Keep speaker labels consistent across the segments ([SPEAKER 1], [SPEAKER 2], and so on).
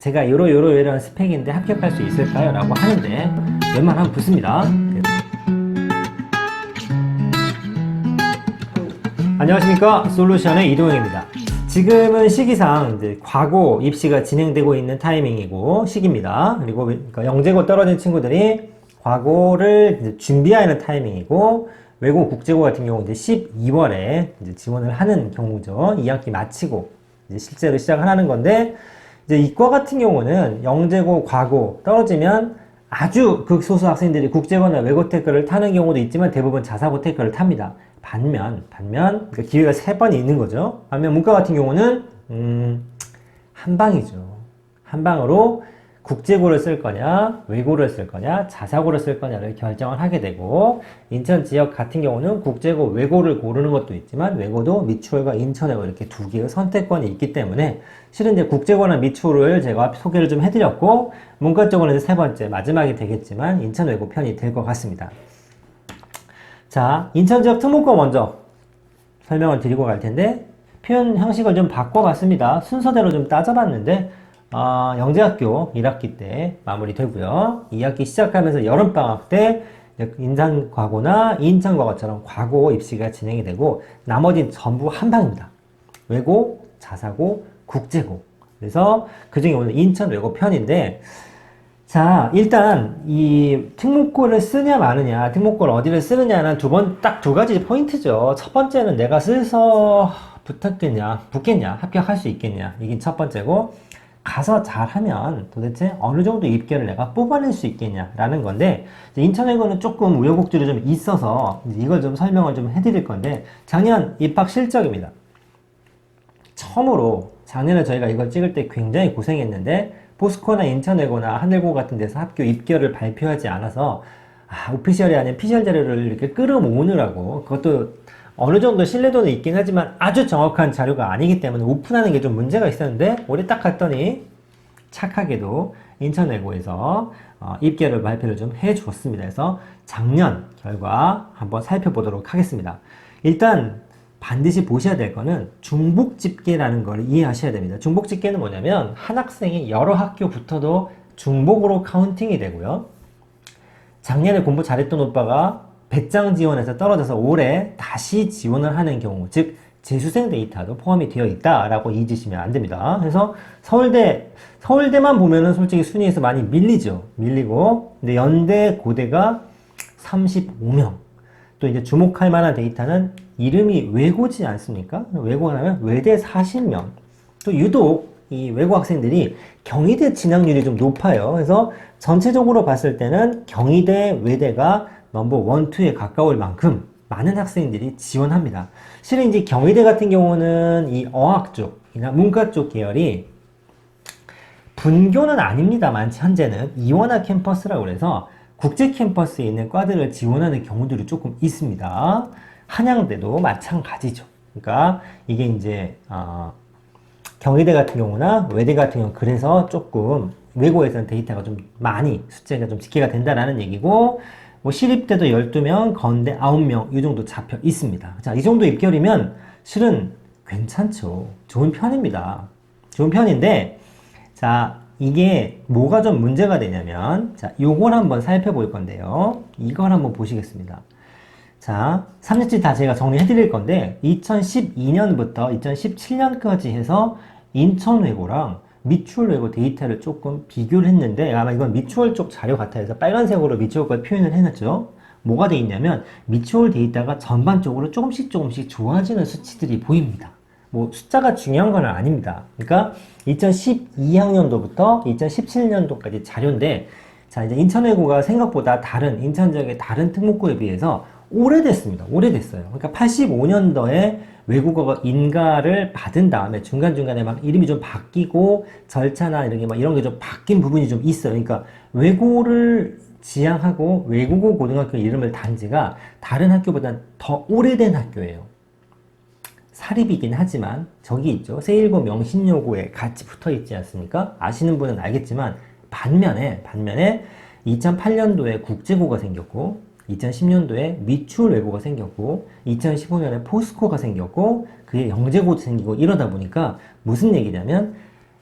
[SPEAKER 1] 제가 요러 요러 이런 스펙인데 합격할 수 있을까요? 라고 하는데 웬만하면 붙습니다. 안녕하십니까 솔루션의 이동영입니다. 지금은 시기상 이제 과고 입시가 진행되고 있는 타이밍이고 시기입니다. 그리고 그러니까 영재고 떨어진 친구들이 과고를 이제 준비하는 타이밍이고 외고 국제고 같은 경우 이제 12월에 이제 지원을 하는 경우죠. 2학기 마치고 이제 실제로 시작하는 건데 이제 이과 같은 경우는 영재고 과고 떨어지면 아주 극소수 학생들이 국제고나 외고 테크를 타는 경우도 있지만 대부분 자사고 테크를 탑니다. 반면, 반면, 그러니까 기회가 세 번이 있는 거죠. 반면 문과 같은 경우는, 음, 한 방이죠. 한 방으로 국제고를 쓸 거냐, 외고를 쓸 거냐, 자사고를 쓸 거냐를 결정을 하게 되고, 인천 지역 같은 경우는 국제고, 외고를 고르는 것도 있지만, 외고도 미추홀과 인천외고 이렇게 두 개의 선택권이 있기 때문에, 실은 이제 국제고나 미추홀을 제가 소개를 좀 해드렸고, 문과 쪽으로는 이제 세 번째, 마지막이 되겠지만, 인천외고 편이 될 것 같습니다. 자, 인천 지역 특목고 먼저 설명을 드리고 갈 텐데 표현 형식을 좀 바꿔봤습니다. 순서대로 좀 따져봤는데 어, 영재학교 1학기 때 마무리되고요. 2학기 시작하면서 여름방학 때 인산과고나 인천과고처럼 과고 입시가 진행이 되고 나머지는 전부 한방입니다. 외고, 자사고, 국제고. 그래서 그 중에 오늘 인천 외고 편인데 자, 일단 이 특목고를 쓰냐 마느냐, 특목고를 어디를 쓰느냐는 두 번 딱 두 가지 포인트죠. 첫 번째는 내가 슬서 붙었겠냐, 붙겠냐, 합격할 수 있겠냐, 이게 첫 번째고 가서 잘하면 도대체 어느 정도 입결을 내가 뽑아낼 수 있겠냐라는 건데 인천외고는 조금 우여곡절이 좀 있어서 이걸 좀 설명을 좀 해드릴 건데 작년 입학 실적입니다. 처음으로 작년에 저희가 이걸 찍을 때 굉장히 고생했는데 포스코나 인천외고나 하늘고 같은 데서 학교 입결을 발표하지 않아서 아, 오피셜이 아닌 피셜 자료를 이렇게 끌어모으느라고 그것도 어느 정도 신뢰도는 있긴 하지만 아주 정확한 자료가 아니기 때문에 오픈하는 게 좀 문제가 있었는데 올해 딱 갔더니 착하게도 인천외고에서 어, 입결을 발표를 좀 해주었습니다. 그래서 작년 결과 한번 살펴보도록 하겠습니다. 일단 반드시 보셔야 될 거는 중복 집계라는 걸 이해하셔야 됩니다. 중복 집계는 뭐냐면 한 학생이 여러 학교 붙어도 중복으로 카운팅이 되고요. 작년에 공부 잘했던 오빠가 배짱 지원에서 떨어져서 올해 다시 지원을 하는 경우, 즉 재수생 데이터도 포함이 되어 있다라고 잊으시면 안 됩니다. 그래서 서울대 서울대만 보면은 솔직히 순위에서 많이 밀리죠. 밀리고 근데 연대 고대가 35명. 또 이제 주목할 만한 데이터는 이름이 외고지 않습니까? 외고하면 외대 40명. 또 유독 이 외고 학생들이 경희대 진학률이 좀 높아요. 그래서 전체적으로 봤을 때는 경희대, 외대가 넘버 원, 투에 가까울 만큼 많은 학생들이 지원합니다. 실은 이제 경희대 같은 경우는 이 어학 쪽이나 문과 쪽 계열이 분교는 아닙니다만 현재는 이원화 캠퍼스라고 그래서 국제 캠퍼스에 있는 과들을 지원하는 경우들이 조금 있습니다. 한양대도 마찬가지죠. 그러니까 이게 이제 어, 경희대 같은 경우나 외대 같은 경우 그래서 조금 외고에서는 데이터가 좀 많이 숫자가 좀 집계가 된다라는 얘기고 뭐 시립대도 12명, 건대 9명 이 정도 잡혀 있습니다. 자, 이 정도 입결이면 실은 괜찮죠. 좋은 편입니다. 좋은 편인데 자, 이게 뭐가 좀 문제가 되냐면 자, 요걸 한번 살펴볼 건데요. 이걸 한번 보시겠습니다. 자, 3년치 다 제가 정리해 드릴 건데 2012년부터 2017년까지 해서 인천외고랑 미추홀 외고 데이터를 조금 비교를 했는데 아마 이건 미추홀 쪽 자료 같아요. 그래서 빨간색으로 미추홀 걸 표현을 해놨죠. 뭐가 돼 있냐면 미추홀 데이터가 전반적으로 조금씩 조금씩 좋아지는 수치들이 보입니다. 뭐 숫자가 중요한 건 아닙니다. 그러니까 2012학년도부터 2017년도까지 자료인데 자 이제 인천외고가 생각보다 다른 인천 지역의 다른 특목고에 비해서 오래됐습니다. 오래됐어요. 그러니까 85년도에 외국어 인가를 받은 다음에 중간중간에 막 이름이 좀 바뀌고 절차나 이런 게 막 이런 게 좀 바뀐 부분이 좀 있어요. 그러니까 외고를 지향하고 외국어 고등학교 이름을 단 지가 다른 학교보다 더 오래된 학교예요. 사립이긴 하지만 저기 있죠. 세일고 명신여고에 같이 붙어 있지 않습니까? 아시는 분은 알겠지만 반면에 반면에 2008년도에 국제고가 생겼고 2010년도에 미추홀 외고가 생겼고 2015년에 포스코가 생겼고 그게 영재고도 생기고 이러다 보니까 무슨 얘기냐면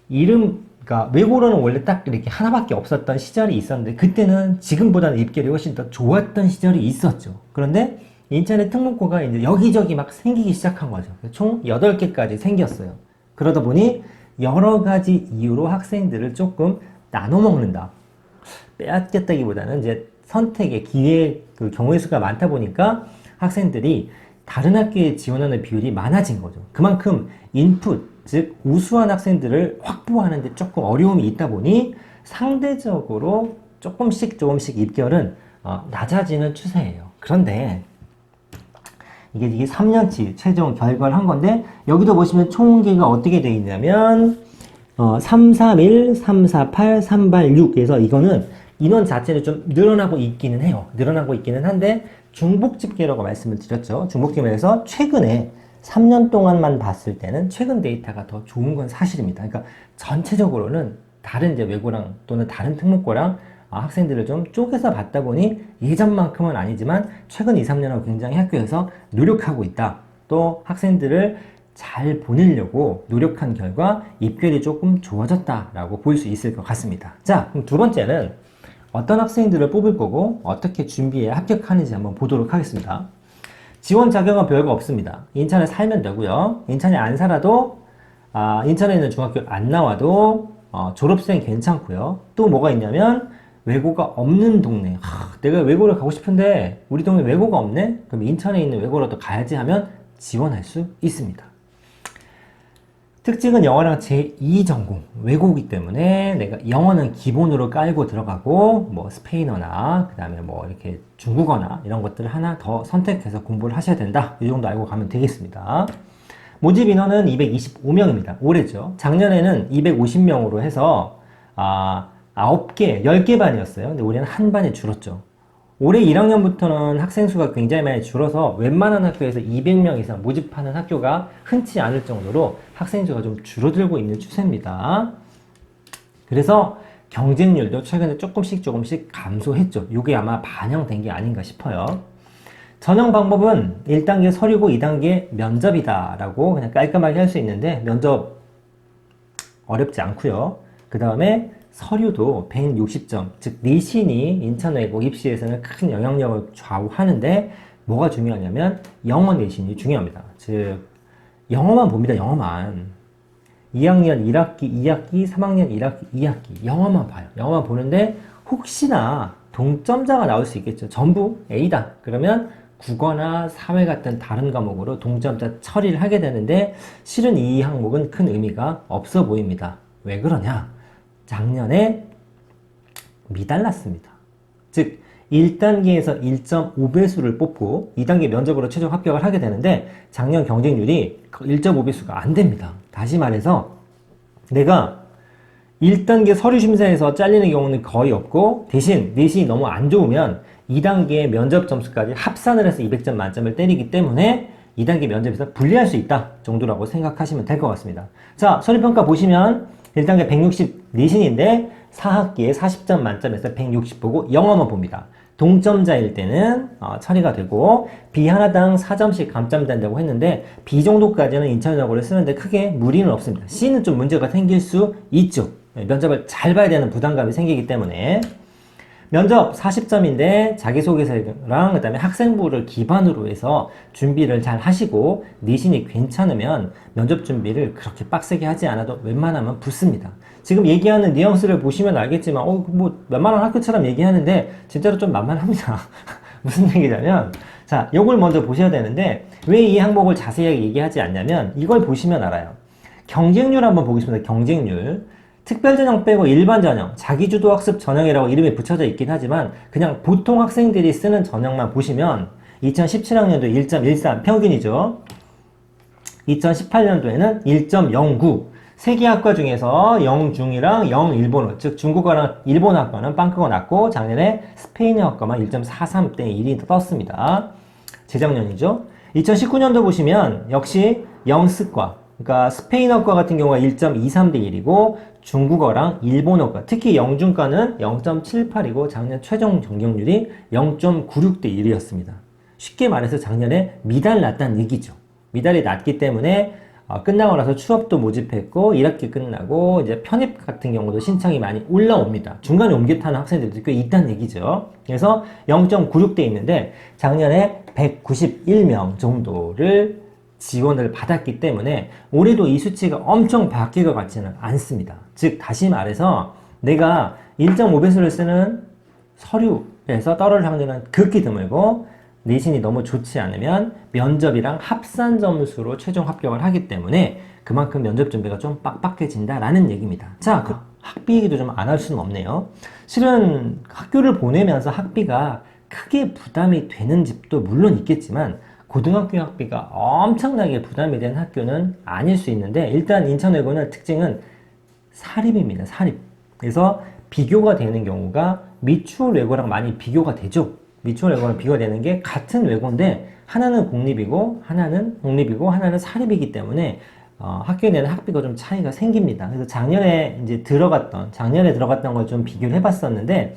[SPEAKER 1] 이름 그러니까 외고로는 원래 딱 이렇게 하나밖에 없었던 시절이 있었는데 그때는 지금보다는 입결이 훨씬 더 좋았던 시절이 있었죠. 그런데 인천의 특목고가 이제 여기저기 막 생기기 시작한 거죠. 총 8개까지 생겼어요. 그러다 보니 여러 가지 이유로 학생들을 조금 나눠 먹는다. 빼앗겼다기보다는 이제 선택의 기회 그 경우의 수가 많다 보니까 학생들이 다른 학교에 지원하는 비율이 많아진 거죠. 그만큼 인풋, 즉 우수한 학생들을 확보하는 데 조금 어려움이 있다 보니 상대적으로 조금씩 조금씩 입결은 어, 낮아지는 추세예요. 그런데 이게 이게 3년치 최종 결과를 한 건데 여기도 보시면 총계가 어떻게 되어 있냐면 어, 331, 348, 386에서 이거는 인원 자체는 좀 늘어나고 있기는 해요. 늘어나고 있기는 한데 중복 집계라고 말씀을 드렸죠. 중복 집계에서 최근에 3년 동안만 봤을 때는 최근 데이터가 더 좋은 건 사실입니다. 그러니까 전체적으로는 다른 이제 외고랑 또는 다른 특목고랑 아, 학생들을 좀 쪼개서 봤다 보니 예전만큼은 아니지만 최근 2, 3년하고 굉장히 학교에서 노력하고 있다. 또 학생들을 잘 보내려고 노력한 결과 입결이 조금 좋아졌다라고 볼 수 있을 것 같습니다. 자, 그럼 두 번째는 어떤 학생들을 뽑을 거고 어떻게 준비해 합격하는지 한번 보도록 하겠습니다. 지원 자격은 별거 없습니다. 인천에 살면 되고요. 인천에 안 살아도 아, 인천에 있는 중학교 안 나와도 어, 졸업생 괜찮고요. 또 뭐가 있냐면 외고가 없는 동네. 하, 내가 외고를 가고 싶은데 우리 동네 외고가 없네? 그럼 인천에 있는 외고라도 가야지 하면 지원할 수 있습니다. 특징은 영어랑 제2전공 외고이기 때문에 내가 영어는 기본으로 깔고 들어가고 뭐 스페인어나 그 다음에 뭐 이렇게 중국어나 이런 것들을 하나 더 선택해서 공부를 하셔야 된다. 이 정도 알고 가면 되겠습니다. 모집 인원은 225명입니다. 올해죠. 작년에는 250명으로 해서 아 9개 10개 반이었어요. 근데 올해는 한 반이 줄었죠 올해 1학년부터는 학생 수가 굉장히 많이 줄어서 웬만한 학교에서 200명 이상 모집하는 학교가 흔치 않을 정도로 학생 수가 좀 줄어들고 있는 추세입니다. 그래서 경쟁률도 최근에 조금씩 조금씩 감소했죠. 이게 아마 반영된 게 아닌가 싶어요. 전형 방법은 1단계 서류고 2단계 면접이다 라고 그냥 깔끔하게 할 수 있는데 면접 어렵지 않고요. 그 다음에 서류도 160점, 즉 내신이 인천 외고 입시에서는 큰 영향력을 좌우하는데 뭐가 중요하냐면 영어 내신이 중요합니다. 즉 영어만 봅니다. 영어만. 2학년 1학기, 2학기, 3학년 1학기, 2학기 영어만 봐요. 영어만 보는데 혹시나 동점자가 나올 수 있겠죠. 전부 A다. 그러면 국어나 사회 같은 다른 과목으로 동점자 처리를 하게 되는데 실은 이 항목은 큰 의미가 없어 보입니다. 왜 그러냐? 작년에 미달랐습니다. 즉 1단계에서 1.5배수를 뽑고 2단계 면접으로 최종 합격을 하게 되는데 작년 경쟁률이 1.5배수가 안 됩니다. 다시 말해서 내가 1단계 서류 심사에서 잘리는 경우는 거의 없고 대신 내신이 너무 안 좋으면 2단계 면접 점수까지 합산을 해서 200점 만점을 때리기 때문에 2단계 면접에서 불리할 수 있다 정도라고 생각하시면 될 것 같습니다. 자, 서류평가 보시면 1단계 160 내신인데 4학기에 40점 만점에서 160 보고 영어만 봅니다. 동점자일 때는 어, 처리가 되고 B 하나당 4점씩 감점된다고 했는데 B 정도까지는 인천여고를 쓰는데 크게 무리는 없습니다. C는 좀 문제가 생길 수 있죠. 네, 면접을 잘 봐야 되는 부담감이 생기기 때문에 면접 40점인데 자기소개서랑 그 다음에 학생부를 기반으로 해서 준비를 잘 하시고 내신이 괜찮으면 면접 준비를 그렇게 빡세게 하지 않아도 웬만하면 붙습니다. 지금 얘기하는 뉘앙스를 보시면 알겠지만 어 뭐 웬만한 학교처럼 얘기하는데 진짜로 좀 만만합니다. 무슨 얘기냐면 자, 요걸 먼저 보셔야 되는데 왜 이 항목을 자세하게 얘기하지 않냐면 이걸 보시면 알아요. 경쟁률 한번 보겠습니다. 경쟁률. 특별 전형 빼고 일반 전형, 자기주도 학습 전형이라고 이름이 붙여져 있긴 하지만 그냥 보통 학생들이 쓰는 전형만 보시면 2017학년도 1.13 평균이죠. 2018년도에는 1.09 세개 학과 중에서 영중이랑 영일본어 즉 중국어랑 일본어 학과는 빵크가 낮고 작년에 스페인어 학과만 1.43대 1이 떴습니다. 재작년이죠. 2019년도 보시면 역시 영스과 그러니까 스페인어과 같은 경우가 1.23대 1이고 중국어랑 일본어과 특히 영중과는 0.78이고 작년 최종 경쟁률이 0.96대 1이었습니다. 쉽게 말해서 작년에 미달 났다는 얘기죠. 미달이 낮기 때문에 어, 끝나고 나서 취업도 모집했고 1학기 끝나고 이제 편입 같은 경우도 신청이 많이 올라옵니다. 중간에 옮겨 타는 학생들도 꽤 있다는 얘기죠. 그래서 0.96대 있는데 작년에 191명 정도를 지원을 받았기 때문에 올해도 이 수치가 엄청 바뀔 것 같지는 않습니다. 즉 다시 말해서 내가 1.5배수를 쓰는 서류에서 떨어질 확률은 극히 드물고 내신이 너무 좋지 않으면 면접이랑 합산 점수로 최종 합격을 하기 때문에 그만큼 면접 준비가 좀 빡빡해진다라는 얘기입니다. 자, 그 학비 얘기도 좀 안 할 수는 없네요. 실은 학교를 보내면서 학비가 크게 부담이 되는 집도 물론 있겠지만 고등학교 학비가 엄청나게 부담이 되는 학교는 아닐 수 있는데 일단 인천외고는 특징은 사립입니다. 사립. 그래서 비교가 되는 경우가 미추홀 외고랑 많이 비교가 되죠. 미추홀 외고랑 비교가 되는 게 같은 외고인데 하나는 공립이고 하나는 공립이고 하나는 사립이기 때문에 어, 학교에 내는 학비가 좀 차이가 생깁니다. 그래서 작년에 이제 들어갔던 작년에 들어갔던 걸 좀 비교를 해봤었는데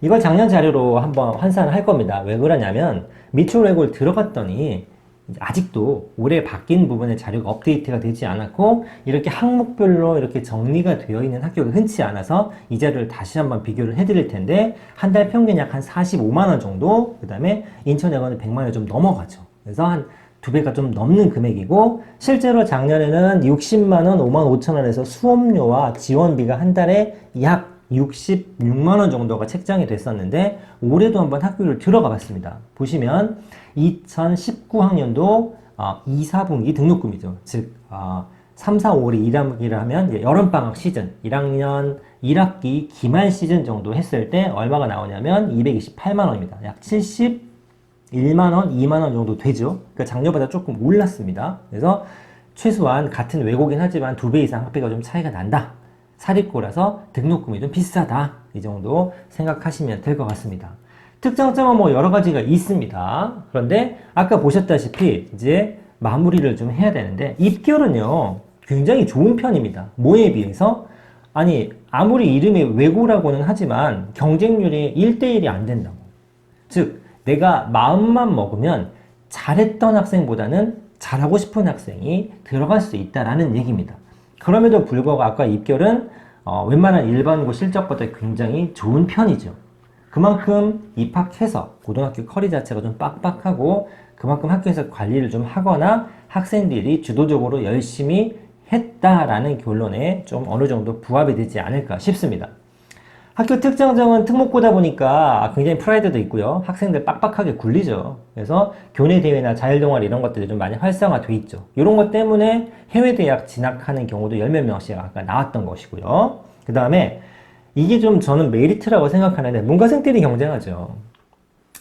[SPEAKER 1] 이걸 작년 자료로 한번 환산을 할 겁니다. 왜 그러냐면 미추홀 외고를 들어갔더니 아직도 올해 바뀐 부분의 자료가 업데이트가 되지 않았고 이렇게 항목별로 이렇게 정리가 되어 있는 학교가 흔치 않아서 이 자료를 다시 한번 비교를 해드릴 텐데 한 달 평균 약 한 45만 원 정도 그 다음에 인천여고는 100만 원좀 넘어가죠 그래서 한 두 배가 좀 넘는 금액이고 실제로 작년에는 60만 원, 5만 5천 원에서 수업료와 지원비가 한 달에 약 66만 원 정도가 책정이 됐었는데 올해도 한번 학교를 들어가 봤습니다. 보시면 2019학년도 어, 2, 4분기 등록금이죠. 즉 어, 3, 4, 5월이 1학기를 하면 여름방학 시즌 1학년 1학기 기말 시즌 정도 했을 때 얼마가 나오냐면 228만 원입니다. 약 71만 원, 2만 원 정도 되죠. 그러니까 작년보다 조금 올랐습니다. 그래서 최소한 같은 외고긴 하지만 두 배 이상 학비가 좀 차이가 난다. 사립고라서 등록금이 좀 비싸다. 이 정도 생각하시면 될 것 같습니다. 특장점은 뭐 여러 가지가 있습니다. 그런데 아까 보셨다시피 이제 마무리를 좀 해야 되는데 입결은요 굉장히 좋은 편입니다. 뭐에 비해서 아니 아무리 이름이 외고라고는 하지만 경쟁률이 1대1이 안 된다고. 즉 내가 마음만 먹으면 잘했던 학생보다는 잘하고 싶은 학생이 들어갈 수 있다라는 얘기입니다. 그럼에도 불구하고 아까 입결은 어, 웬만한 일반고 실적보다 굉장히 좋은 편이죠. 그만큼 입학해서 고등학교 커리 자체가 좀 빡빡하고 그만큼 학교에서 관리를 좀 하거나 학생들이 주도적으로 열심히 했다라는 결론에 좀 어느 정도 부합이 되지 않을까 싶습니다. 학교 특장점은 특목고다 보니까 굉장히 프라이드도 있고요. 학생들 빡빡하게 굴리죠. 그래서 교내 대회나 자율 동아리 이런 것들이 좀 많이 활성화돼 있죠. 이런 것 때문에 해외 대학 진학하는 경우도 열 몇 명씩 아까 나왔던 것이고요. 그 다음에 이게 좀 저는 메리트라고 생각하는데 문과생들이 경쟁하죠.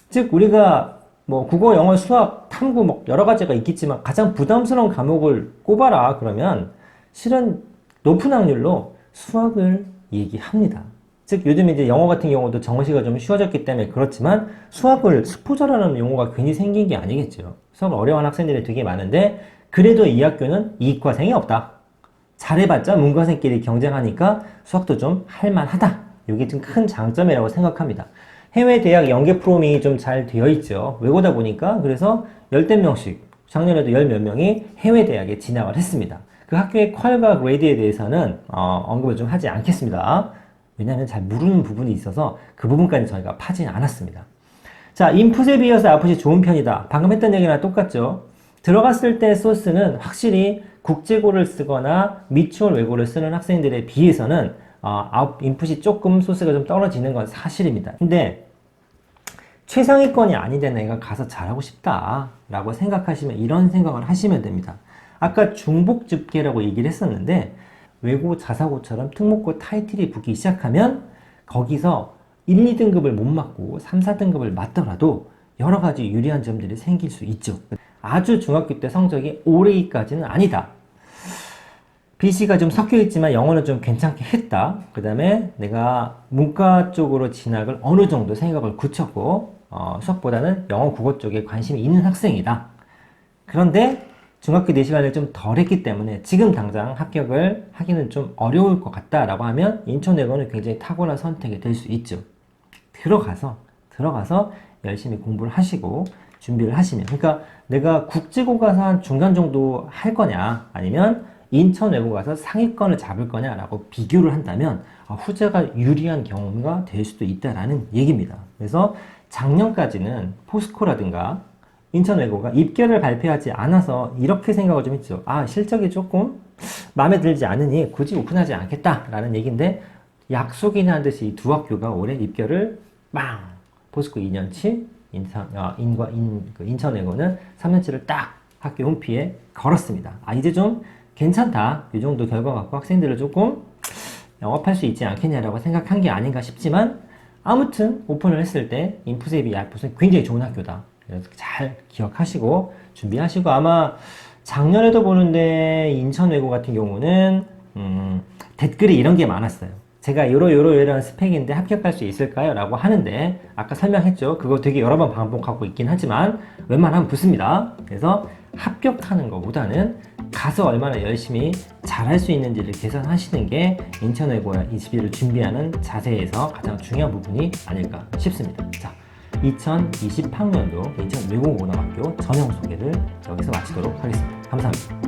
[SPEAKER 1] 즉 우리가 뭐 국어, 영어, 수학, 탐구 뭐 여러 가지가 있겠지만 가장 부담스러운 과목을 꼽아라 그러면 실은 높은 확률로 수학을 얘기합니다. 즉 요즘 이제 영어 같은 경우도 정시가 좀 쉬워졌기 때문에 그렇지만 수학을 스포자라는 용어가 괜히 생긴 게 아니겠죠. 수학을 어려워하는 학생들이 되게 많은데 그래도 이 학교는 이과생이 없다. 잘해봤자 문과생끼리 경쟁하니까 수학도 좀 할만하다. 이게 좀 큰 장점이라고 생각합니다. 해외 대학 연계 프로그램이 좀 잘 되어 있죠. 외고다 보니까 그래서 열댓 명씩 작년에도 열 몇 명이 해외 대학에 진학을 했습니다. 그 학교의 퀄과 그레이드에 대해서는 어, 언급을 좀 하지 않겠습니다. 왜냐하면 잘 모르는 부분이 있어서 그 부분까지 저희가 파진 않았습니다. 자, 인풋에 비해서 아웃풋이 좋은 편이다. 방금 했던 얘기랑 똑같죠. 들어갔을 때 소스는 확실히 국제고를 쓰거나 미추홀 외고를 쓰는 학생들에 비해서는 어, 아웃 인풋이 조금 소스가 좀 떨어지는 건 사실입니다. 근데 최상위권이 아닌데 내가 가서 잘하고 싶다 라고 생각하시면 이런 생각을 하시면 됩니다. 아까 중복 집계라고 얘기를 했었는데 외고 자사고처럼 특목고 타이틀이 붙기 시작하면 거기서 1, 2등급을 못 맞고 3, 4등급을 맞더라도 여러 가지 유리한 점들이 생길 수 있죠. 아주 중학교 때 성적이 오래기까지는 아니다. BC가 좀 섞여 있지만 영어는 좀 괜찮게 했다. 그 다음에 내가 문과 쪽으로 진학을 어느 정도 생각을 굳혔고, 어, 수학보다는 영어 국어 쪽에 관심이 있는 학생이다. 그런데 중학교 4시간을 좀 덜 했기 때문에 지금 당장 합격을 하기는 좀 어려울 것 같다라고 하면 인천외고는 굉장히 탁월한 선택이 될 수 있죠. 들어가서, 들어가서 열심히 공부를 하시고 준비를 하시면 그러니까 내가 국제고 가서 한 중간 정도 할 거냐 아니면 인천 외고 가서 상위권을 잡을 거냐라고 비교를 한다면 아, 후자가 유리한 경우가 될 수도 있다라는 얘기입니다. 그래서 작년까지는 포스코라든가 인천 외고가 입결을 발표하지 않아서 이렇게 생각을 좀 했죠. 아 실적이 조금 마음에 들지 않으니 굳이 오픈하지 않겠다라는 얘기인데 약속이나 한 듯이 이 두 학교가 올해 입결을 빵 포스코 2년치 인천 어, 인과 인 그 인천외고는 3년치를 딱 학교 홈피에 걸었습니다. 아 이제 좀 괜찮다 이 정도 결과 갖고 학생들을 조금 영업할 수 있지 않겠냐라고 생각한 게 아닌가 싶지만 아무튼 오픈을 했을 때 인풋에 야풋은 굉장히 좋은 학교다. 잘 기억하시고 준비하시고 아마 작년에도 보는데 인천 외고 같은 경우는 음, 댓글이 이런 게 많았어요. 제가 요러 요러 요런 스펙인데 합격할 수 있을까요? 라고 하는데 아까 설명했죠. 그거 되게 여러 번 반복하고 있긴 하지만 웬만하면 붙습니다. 그래서 합격하는 것보다는 가서 얼마나 열심히 잘할 수 있는지를 계산하시는 게 인천외고야 21을 준비하는 자세에서 가장 중요한 부분이 아닐까 싶습니다. 자, 2020학년도 인천외고고등학교 전형 소개를 여기서 마치도록 하겠습니다. 감사합니다.